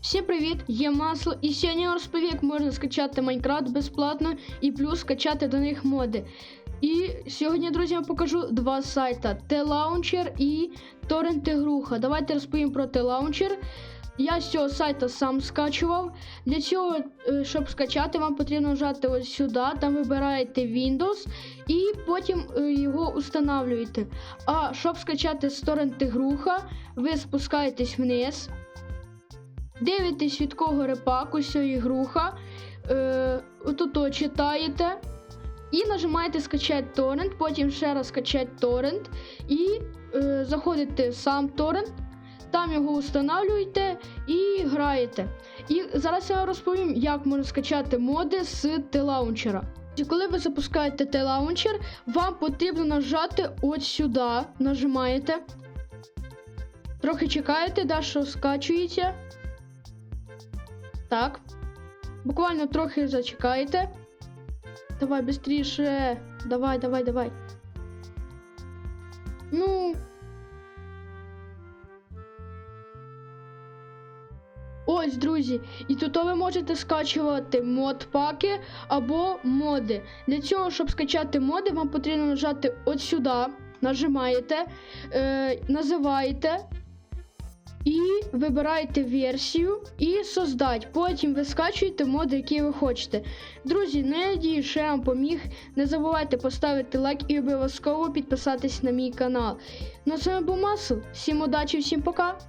Всім привіт! Я Масло, і сьогодні я розповім, як можна скачати Майнкрафт безплатно і плюс скачати до них моди. І сьогодні, друзі, я покажу два сайта: T-Launcher і Torrent Ігруха. Давайте розповім про T-Launcher. Я з цього сайта сам скачував. Для цього, е, щоб скачати, вам потрібно нажати ось сюди, там вибираєте Windows і потім е, його устанавлюєте. А щоб скачати з Torrent Ігруха, ви спускаєтесь вниз. Дивитесь від кого репаку сьої груха, е, отут читаєте і нажимаєте скачати торрент, потім ще раз скачати торрент і е, заходите в сам торрент, там його встановлюєте і граєте. І зараз я вам розповім, як можна скачати моди з T-Launcher. Коли ви запускаєте T-Launcher, вам потрібно нажати ось сюди, нажимаєте. Трохи чекаєте, да, що скачується. Так. Буквально трохи зачекайте. Давай быстріше. Давай, давай, давай. Ну. Ось, друзі, і тут ви можете скачувати мод-паки або моди. Для цього, щоб скачати моди, вам потрібно нажати от сюди, нажимаєте, е, називаєте і вибираєте версію і создать. Потім ви скачуєте моди, які ви хочете. Друзі, надію, що я вам поміг. Не забувайте поставити лайк і обов'язково підписатись на мій канал. Ну а з вами був Масл. Всім удачі, всім пока!